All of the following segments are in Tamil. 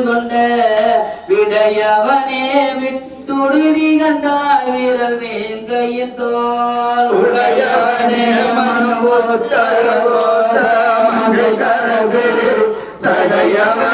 கொண்ட விடையவனே விட்டுடுதி கண்டாய் வீரல் வேங்கையின் தோல். உடையவனே மனம் ஒரு தரவோத மனமுத்தரவோத மங்கைக்கரசே சடையவன்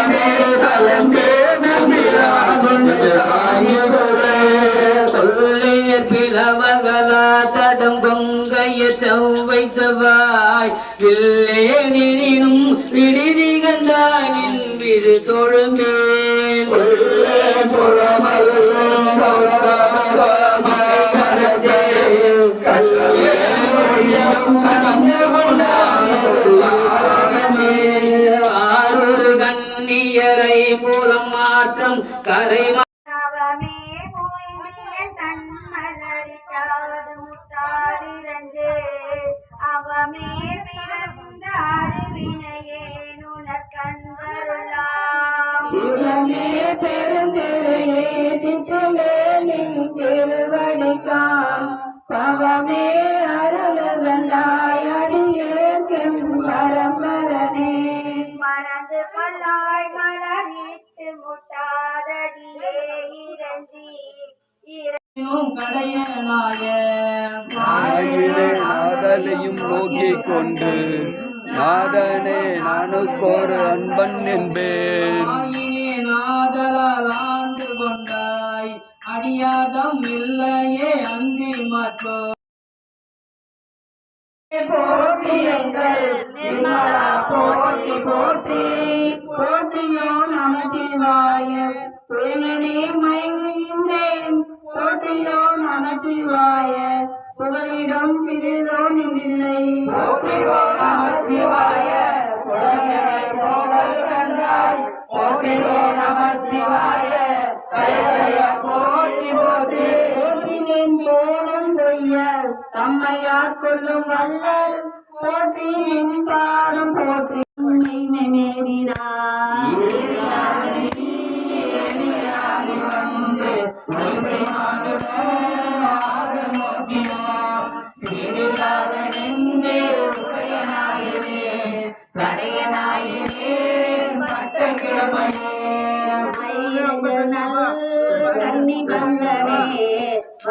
அவமே போய்வியன் தன்மலரிட்டாது நுணர் கண்வருளா சிவமே பெருந்திரையே திட்டுமே நின் திருவடிக்காம் பவமே அருளகண்டாய் அடியே பரம்பரனே. மறந்து கொள்ளாய் மலரிட்டு முட்டாதடியே இறஞ்சி கடையனாய. நாயிலே நாதலையும் நோக்கிக் கொண்டு நாதனே நானுக்கோரு அன்பன் என்பேன். அடியாதம் இல்லையே அன்றி மற்றோ போற்றி எங்கள் நிர்மலா போற்றி போற்றி. போற்றியோ நமச்சிவாய மயங்குகின்றேன்? போற்றியோ நமச்சிவாய புகலிடம் பிரிதோ நின்றில்லை போற்றியோ நமச்சிவாய போகல் கண்டாய். போற்றியோ நமச்சிவாய ஜய போற்றி போற்றி போற்றினேன் போலும் பொய்ய தம்மையாட் கொள்ளும் வல்லல் போற்றி. பாடும் போற்றி உண்மை கண்ணி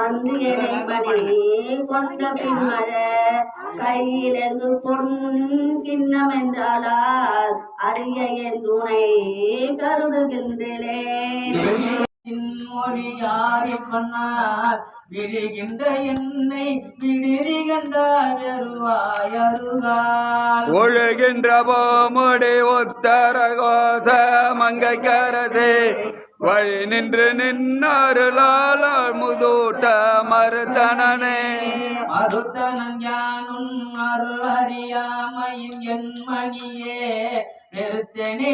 வந்து இடைமணி கொண்ட பின்மர கையிலிருந்து பொன் கிண்ணம் என்றாலால் அரிய என் துணை கருதுகின்றேன் மொழியாரி கொன்னார் விடுகின்ற என்னை ஒழுகின்ற போமுடி உத்தர கோச மங்கைக்கரசே. வழி நின்று நின்னருளால் முதூட்ட மறுத்தனனே. மறுத்தனன் யானும் அருள் அறியாமையும் என் மணியே நிறுத்தனை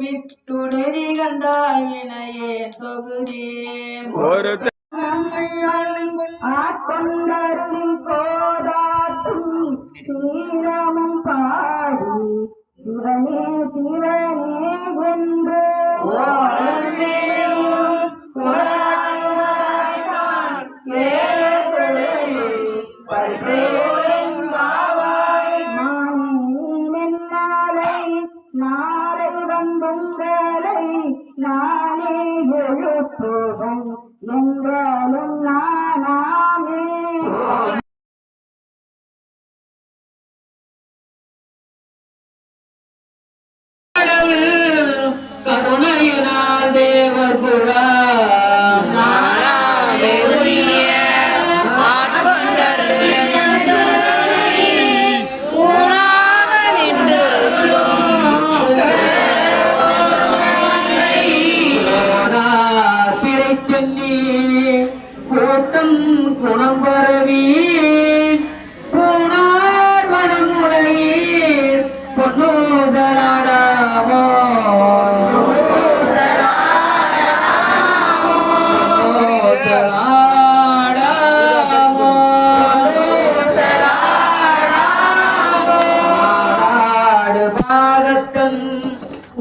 விட்டுடுதி கண்டாய் வினையே தொகுதி. ஒரு ஆட்கொண்டருளின் Hallelujah.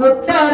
உத்தர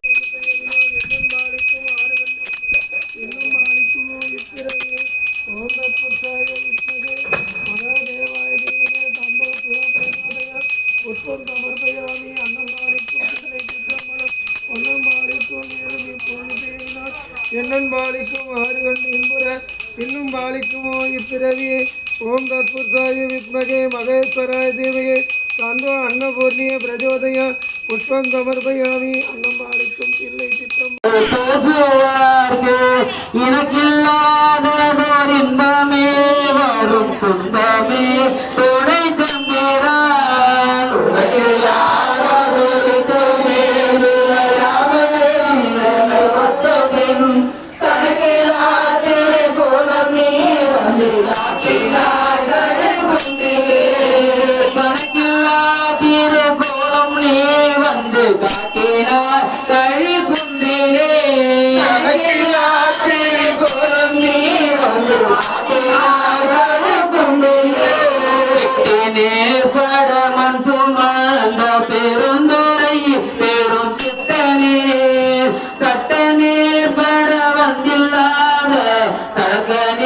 என்னன் பாலிக்கும் ஆறு கண்டு இன்புற இன்னும் பாலிக்குமோ இப்பிறவி ஓம் தத்புருஷாய வித்மகே மகேஸ்வராய தேவகே. தந்தோ அன்னபூர்ணிய பிரஜோதய புஷ்பம் சமர்ப்பயாமி. அன்னம் பாலிக்கும் பிள்ளை திட்டம் படமன் சுமந்த பெருந்துரை பெரும் சித்தனே. சட்டனே பட வந்தில்லாத சகல